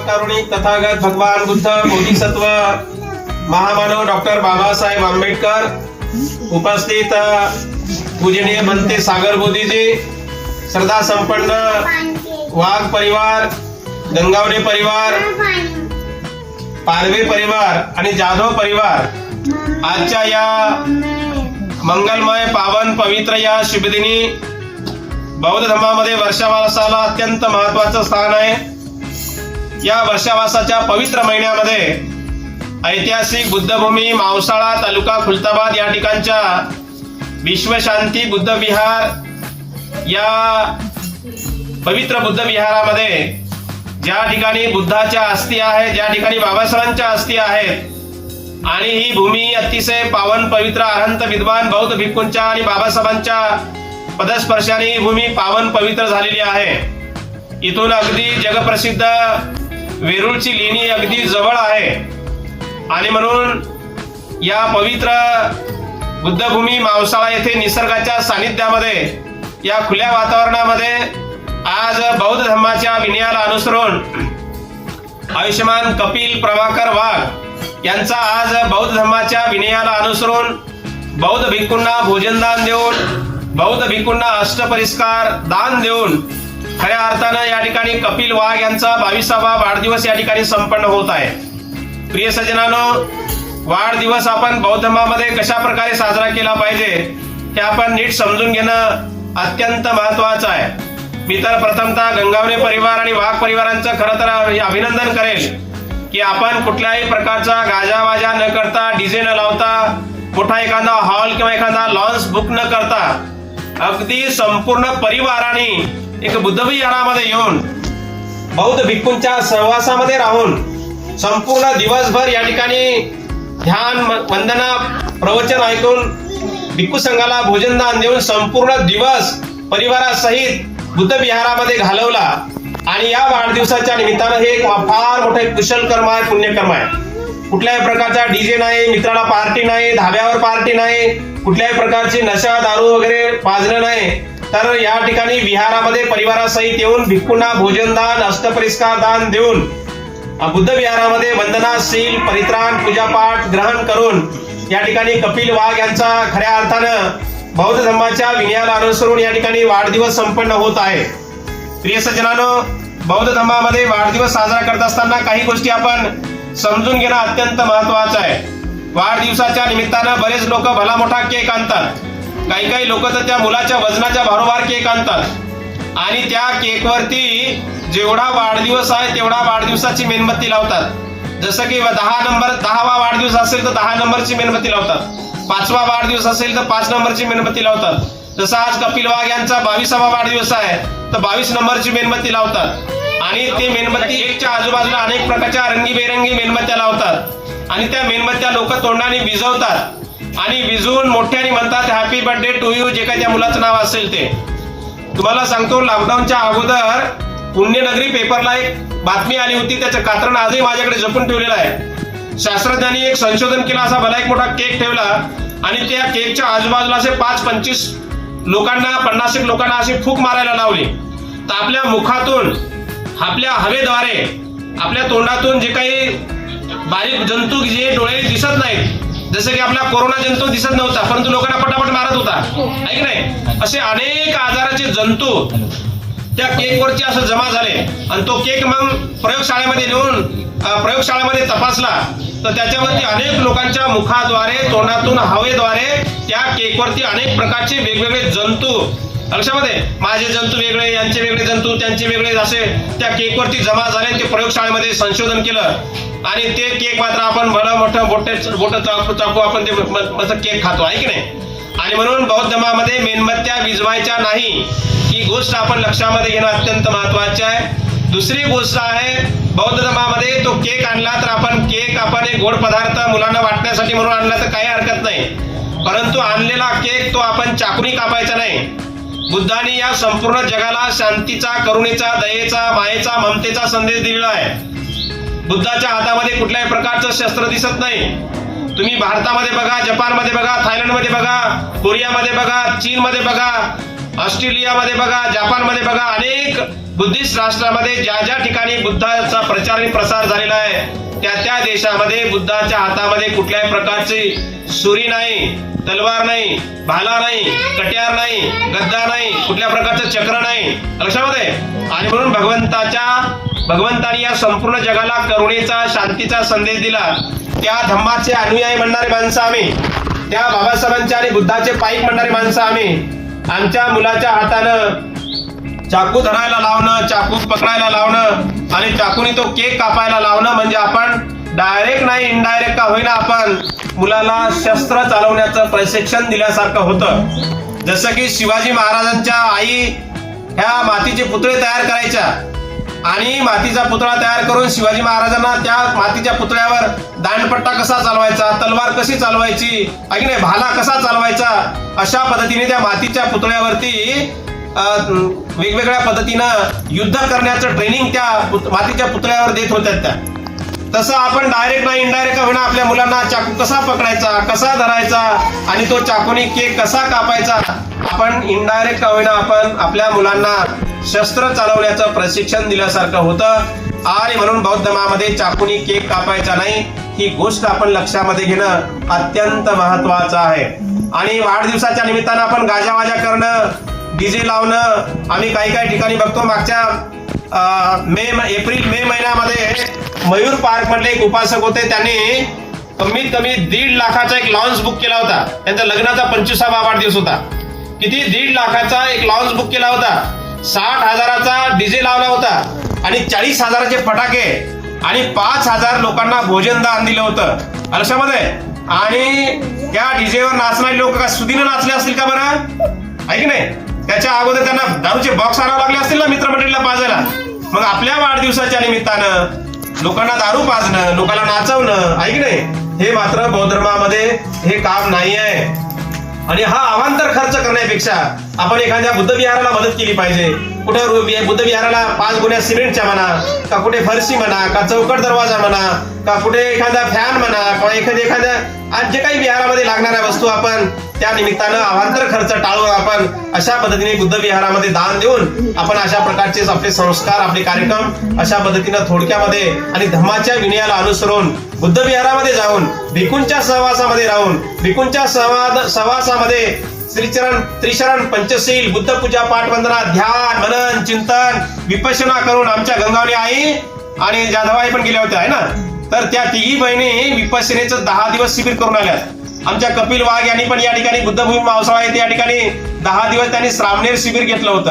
महाकारुणिक तथागत भगवान बुद्ध बोधिसत्व महामानव डॉक्टर बाबासाहेब आंबेडकर उपस्थित पूजनीय बनते सागर मोदीजी श्रद्धा संपन्न वाघ परिवार गंगावडे परिवार पारवे परिवार आणि जाधव परिवार. आजच्या या मंगलमय पावन पवित्र या शुभदिनी बौद्ध धर्मामध्ये वर्षावासाला अत्यंत महत्वाचं स्थान आहे. या वर्षावासाच्या पवित्र महिन्यामध्ये ऐतिहासिक बुद्धभूमी मावसाळा तालुका खुलताबाद या ठिकाणच्या विश्वशांती बुद्ध विहार या पवित्र बुद्ध विहारामध्ये ज्या ठिकाणी बुद्धाच्या अस्थी आहेत ज्या ठिकाणी बाबासाहेबांच्या अस्थी आहेत आणि ही भूमी अतिशय पावन पवित्र अनंत विद्वान बौद्ध भिक्खूंच्या आणि बाबासाहेबांच्या पदस्पर्शाने ही भूमी पावन पवित्र झालेली आहे. इथून अगदी जगप्रसिद्ध वेरूळची लेणी अगदी जवळ आहे. आणि म्हणून या पवित्र बुद्धभूमी मावसाळा येथे निसर्गाच्या सानिध्यामध्ये या खुल्या वातावरणामध्ये आज बौद्ध धर्माच्या विनयाला अनुसरून आयुष्यमान कपिल प्रभाकर वाघ यांचा आज बौद्ध धर्माच्या विनयाला अनुसरून बौद्ध भिक्कूंना भोजनदान देऊन बौद्ध भिक्कूंना अष्टपरिष्कार दान देऊन खऱ्या अर्थानं या ठिकाणी कपिल वाघ यांचा बावीसावा वाढदिवस या ठिकाणी संपन्न होत आहे. प्रिय सज्जनानो वाढदिवस आपण बौद्ध धर्मामध्ये कशा प्रकारे साजरा केला पाहिजे हे आपण नीट समजून घेणं अत्यंत महत्वाचं आहे. मी तर प्रथमतः गंगावणे परिवार आणि वाघ परिवारांचं खरं तर अभिनंदन करेल की आपण कुठल्याही प्रकारचा गाजावाजा न करता डीजे न लावता मोठा एखादा हॉल किंवा एखादा लॉन्स बुक न करता अगदी संपूर्ण परिवाराने एक बुद्धविहारामध्ये येऊन बौद्ध भिक्खूंच्या सहवासामध्ये राहून संपूर्ण दिवसभर या ठिकाणी ध्यान वंदना प्रवचन ऐकून भिक्खू संघाला भोजनदान देऊन संपूर्ण दिवस परिवारासहित बुद्ध विहारामध्ये घालवला. आणि या वाढदिवसाच्या निमित्तानं हे एक फार मोठे एक कुशल कर्म आहे पुण्यकर्म आहे. कुठल्याही प्रकारचा डीजे नाही मित्राला पार्टी नाही धाब्यावर पार्टी नाही कुठल्याही प्रकारची नशा दारू वगैरे पाजणं नाही. तर या ठिकाणी विहारामध्ये परिवारासहित येऊन भिक्खूंना भोजनदान अष्टपरिष्कार दान देऊन बुद्ध विहारामध्ये वंदना शील परित्राण पूजापाठ ग्रहण करून या ठिकाणी कपिल वाघ यांचा खऱ्या अर्थानं बौद्ध धर्माच्या विनयाला अनुसरून या ठिकाणी वाढदिवस संपन्न होत आहे. प्रिय सज्जनानो बौद्ध धर्मामध्ये वाढदिवस साजरा करत असताना काही गोष्टी आपण समजून घेणं अत्यंत महत्वाचं आहे. वाढदिवसाच्या निमित्तानं बरेच लोक भला मोठा केक आणतात. काही काही लोक तर त्या मुलाच्या वजनाच्या भारोभार केक आणतात. आणि त्या केकवरती जेवढा वाढदिवस आहे तेवढा वाढदिवसाची मेणबत्ती लावतात. जसं की दहा नंबर दहावा वाढदिवस असेल तर दहा नंबरची मेणबत्ती लावतात. पाचवा वाढदिवस असेल तर पाच नंबरची मेणबत्ती लावतात. जसं आज कपिल वाघ यांचा बावीसावा वाढदिवस आहे तर बावीस नंबरची मेणबत्ती लावतात. आणि ते मेणबत्ती एकच्या आजूबाजूला अनेक प्रकारच्या रंगीबेरंगी मेणबत्त्या लावतात. आणि त्या मेणबत्त्या लोक तोंडाने विजवतात. आणि विजवून मोठ्याने म्हणतात हॅपी बर्थडे टू यू जे काही त्या मुलाचं नाव असेल ते. तुम्हाला सांगतो लॉकडाऊनच्या अगोदर पुण्यनगरी पेपरला एक बातमी आली होती. त्याचं कात्रण आजही माझ्याकडे जपून ठेवलेलं आहे. शास्त्रज्ञांनी एक संशोधन केलं असा भला एक मोठा केक ठेवला. आणि त्या केकच्या आजूबाजूला असे पाच पंचवीस लोकांना पन्नास एक लोकांना अशी फूक मारायला लावली. तर आपल्या मुखातून आपल्या हवेद्वारे आपल्या तोंडातून जे काही बारीक जंतू जे डोळे दिसत नाहीत जसं की आपला कोरोना जंतू दिसत नव्हता परंतु लोकांना पटापट मारत होता. आहे की नाही? असे अनेक आजाराचे जंतू त्या केकवरती असं जमा झाले. आणि तो केक मग प्रयोगशाळेमध्ये नेऊन प्रयोगशाळेमध्ये तपासला. तर त्याच्यावरती अनेक लोकांच्या मुखाद्वारे तोंडातून हवेद्वारे त्या केकवरती अनेक प्रकारचे वेगवेगळे जंतू लक्षामध्ये? माझे जंतू वेगळे यांचे वेगळे जंतू त्यांचे वेगळे असे त्या केकवरती जमा झाले ते प्रयोगशाळेमध्ये संशोधन केलं. आणि ते केक मात्र आपण भलं मोठं बोटे बोट चाकू चाकू आपण ते केक खातो आहे की नाही? आणि म्हणून बौद्ध धर्मामध्ये मेणबत्त्या विजवायच्या नाही. ही गोष्ट आपण लक्षामध्ये घेणं अत्यंत महत्त्वाचे आहे. दुसरी गोष्ट आहे बौद्ध धर्मामध्ये तो केक आणला तर आपण केक आपण एक गोड पदार्थ मुलांना वाटण्यासाठी म्हणून आणला तर काही हरकत नाही. परंतु आणलेला केक तो आपण चाकूनी कापायचा नाही. बुद्धाने या संपूर्ण जगाला शांतीचा करुणेचा दयेचा मायेचा ममतेचा संदेश दिलेला आहे. बुद्धाच्या हातामध्ये कुठल्याही प्रकारचं शस्त्र दिसत नाही. तुम्ही भारतामध्ये बघा जपानमध्ये बघा थायलंडमध्ये बघा कोरियामध्ये बघा चीनमध्ये बघा ऑस्ट्रेलियामध्ये बघा जपानमध्ये बघा अनेक बुद्धिस्ट राष्ट्रामध्ये ज्या ज्या ठिकाणी बुद्धाचा प्रचार आणि प्रसार झालेला आहे त्या त्या देशामध्ये बुद्धाच्या हातामध्ये कुठल्याही प्रकारची सुरी नाही. तलवार नाही भाला नाही कट्यार नाही गद्दा नाही कुठल्या प्रकारचं चक्र नाही. लक्षामध्ये आणि म्हणून भगवंताच्या भगवंताने या संपूर्ण जगाला करुणेचा शांतीचा संदेश दिला. त्या धम्माचे अनुयायी म्हणणारे माणसं आम्ही. त्या बाबासाहेबांच्या आणि बुद्धाचे पाईक म्हणणारी माणसं आम्ही. आमच्या मुलाच्या हातानं चाकू धरायला लावणं चाकू पकडायला लावणं आणि चाकूनी तो केक कापायला लावणं म्हणजे आपण डायरेक्ट नाही इनडायरेक्ट का होईना आपण मुलाला शस्त्र चालवण्याचं प्रशिक्षण दिल्यासारखं होतं. जसं की शिवाजी महाराजांच्या आई ह्या मातीचे पुतळे तयार करायच्या आणि मातीचा पुतळा तयार करून शिवाजी महाराजांना त्या मातीच्या पुतळ्यावर दांडपट्टा कसा चालवायचा तलवार कशी चालवायची आणि नाही भाला कसा चालवायचा अशा पद्धतीने त्या मातीच्या पुतळ्यावरती वेगवेगळ्या पद्धतीनं युद्ध करण्याचं ट्रेनिंग त्या पुत- मातीच्या पुतळ्यावर देत होत्या त्या. तसं आपण डायरेक्ट नाही इनडायरेक्ट होईना आपल्या मुलांना चाकू कसा पकडायचा कसा धरायचा आणि तो चाकूने केक कसा कापायचा आपण इनडायरेक्ट होईना आपण आपल्या मुलांना शस्त्र चालवण्याचं प्रशिक्षण दिल्यासारखं होतं. आणि म्हणून बौद्ध धर्मामध्ये चाकूनी केक कापायचा नाही ही गोष्ट आपण लक्षामध्ये घेणं अत्यंत महत्वाचं आहे. आणि वाढदिवसाच्या निमित्तानं आपण गाजावाजा करणं डीजे लावणं आम्ही काही काही ठिकाणी बघतो मागच्या मे एप्रिल मे महिन्यामध्ये मयूर पार्क मधले एक उपासक होते. त्यांनी कमीत कमी दीड लाखाचा एक लॉन्स बुक केला होता. त्यांचा लग्नाचा पंचवीसावा वाढदिवस होता. किती? दीड लाखाचा एक लॉन्स बुक केला होता. साठ हजाराचा डीजे लावला होता. आणि चाळीस हजाराचे फटाके आणि पाच हजार लोकांना भोजन दान दिलं होतं. लक्षामध्ये आणि त्या डीजेवर नाचणारे लोक का सुदीनं नाचले असतील का बरं? आहे की नाही? त्याच्या अगोदर त्यांना दारूचे बॉक्स आणावं लागले असतील ना मित्रमंडळीला पाजायला? मग आपल्या वाढदिवसाच्या निमित्तानं लोकांना दारू पाजणं लोकांना नाचवणं आहे नाही? हे मात्र बौद्ध धर्मामध्ये हे काम नाही आहे आणि हा अवांतर खर्च करण्यापेक्षा आपण एखाद्या बुद्धविहाराला मदत केली पाहिजे. कुठे म्हणजे बुद्धविहाराला पाच गुण्या सिमेंटच्या म्हणा का कुठे फरशी म्हणा का चौकट दरवाजा म्हणा का कुठे एखादा फॅन म्हणा किंवा एखाद्या एखाद्या आज जे काही विहारामध्ये लागणाऱ्या वस्तू आपण त्या निमित्तानं अवांतर खर्च टाळून आपण अशा पद्धतीने बुद्ध विहारामध्ये दान देऊन आपण अशा प्रकारचे आपले संस्कार आपले कार्यक्रम अशा पद्धतीनं थोडक्यामध्ये आणि धम्माच्या विनयाला अनुसरून बुद्ध विहारामध्ये जाऊन भिकूंच्या सहवासामध्ये राहून भिकूंच्या सहवाद सहवासामध्ये श्रीचरण त्रिशरण पंचशील बुद्ध पूजा पाठ वंदना ध्यान मनन चिंतन विपशना करून आमच्या गंगावली आई आणि जाधवाई पण गेल्या होत्या आहे ना? तर त्या तिघी बहिणी विपश्यनेचं दहा दिवस शिबिर करून आल्या आमच्या कपिल वाघ यांनी पण या ठिकाणी बुद्धभूमी मावसाळा येथे या ठिकाणी दहा दिवस त्यांनी श्रामनेर शिबिर घेतलं होतं.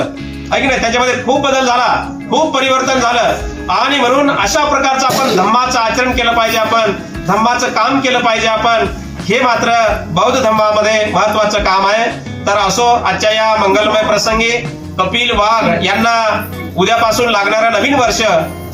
आहे की नाही? त्याच्यामध्ये खूप बदल झाला खूप परिवर्तन झालं. आणि म्हणून अशा प्रकारचं आपण धम्माचं आचरण केलं पाहिजे आपण धम्माचं काम केलं पाहिजे आपण. हे मात्र बौद्ध धर्मामध्ये महत्वाचं काम आहे. तर असो आजच्या या मंगलमय प्रसंगी कपिल वाघ यांना उद्यापासून लागणारं नवीन वर्ष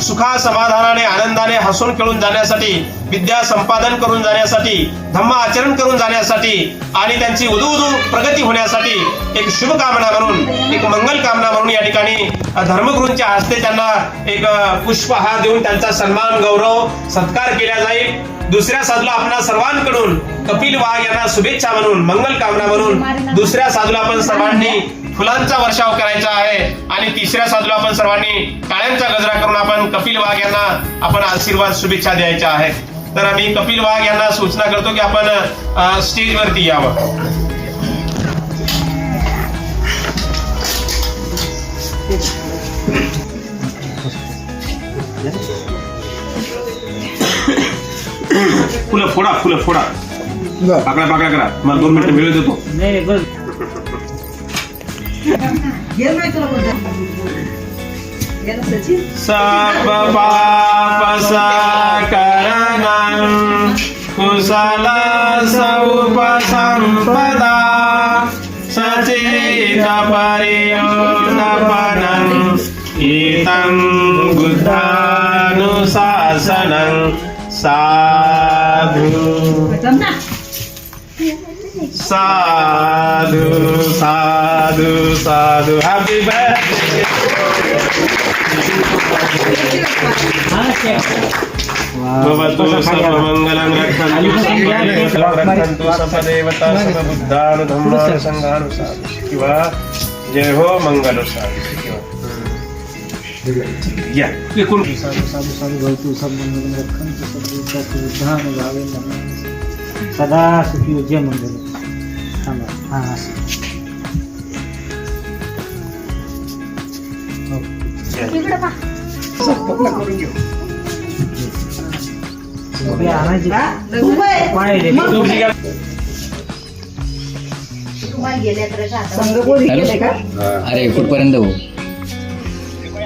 सुखा समाधानाने आनंदाने हसून खेळून जाण्यासाठी विद्या संपादन करून जाण्यासाठी धम्म आचरण करून जाण्यासाठी आणि त्यांची उदू उदू प्रगती होण्यासाठी एक शुभकामना म्हणून एक मंगल कामना म्हणून या ठिकाणी धर्मगुरूंच्या हस्ते त्यांना एक पुष्पहार देऊन त्यांचा सन्मान गौरव सत्कार केला जाईल. दुसऱ्या साधूला आपण सर्वांकडून कपिल वाघ यांना शुभेच्छा म्हणून मंगल कामना म्हणून दुसऱ्या साधूला आपण सर्वांनी फुलांचा वर्षाव करायचा आहे आणि तिसऱ्या साधूला आपण सर्वांनी टाळ्यांचा गजरा करून आपण कपिल वाघ यांना आपण आशीर्वाद शुभेच्छा द्यायच्या आहेत. तर आम्ही कपिल वाघ यांना सूचना करतो की आपण स्टेजवरती यावं. फुलं फोडा फुलं फोडा पाकड्या पाकड्या करा मला दोन मिनिटं वेळ देतो नाही बस घे नाही तुला बोलतो. घे ना सचिन. सर्व पाप सकरणं कुशल सौपसंपदा सचेत परियोदपनं एतं बुद्धानुशासनं साधु जम ना. साधु साधु साधु हॅपी बर्थडे हा शेक. भवतु सर्वमङ्गलं रक्षन्तु सर्वं रक्षन्तु सर्वदेवता सर्वबुद्धान् धम्मान् सङ्घान् किंवा जय हो मंगल साधू या एकूण साधू साधू साधू भवतु सब मंगलम रक्षन्तु सब दुःखातु उद्धाम भावे नमः सदा सुखी जय मंगल थांबा हा असं उभी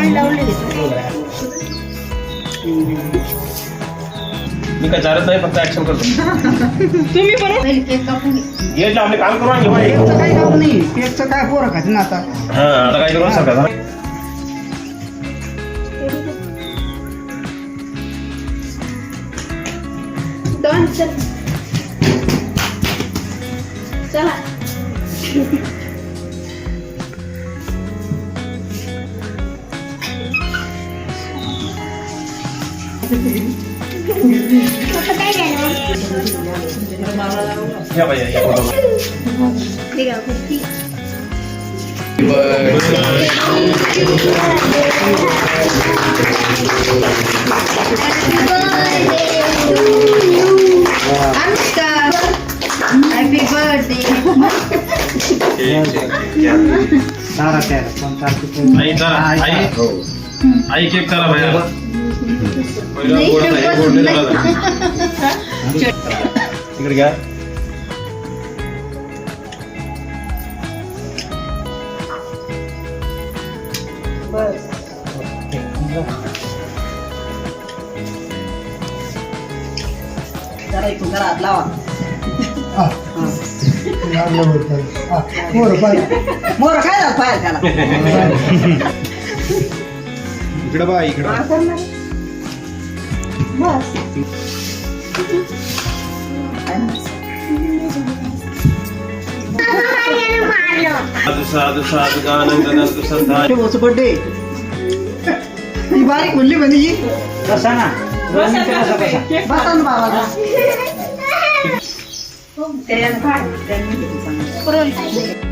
इकडे पाहिजे मी काय चालत नाही फक्त ऍक्शन करतो. तुम्ही पण काम करू आणि. केकचं काम नाही. केकचं काय पोरं खातील ना आता? हा आता काय करू डॉन चल. हॅपी बर्थडे आई केक चला बाहेर इकडे घ्या. जरा इथून जरा हात लावा. मोर काय झालं पाहिजे त्याला? इकडे बा इकडे साधू साधू साधू संधा बर्थडे ही बारीक म्हणली म्हणजे ही. कसा ना दोन मिनिटं कसा कसा बसा ना बाबाला पुरवली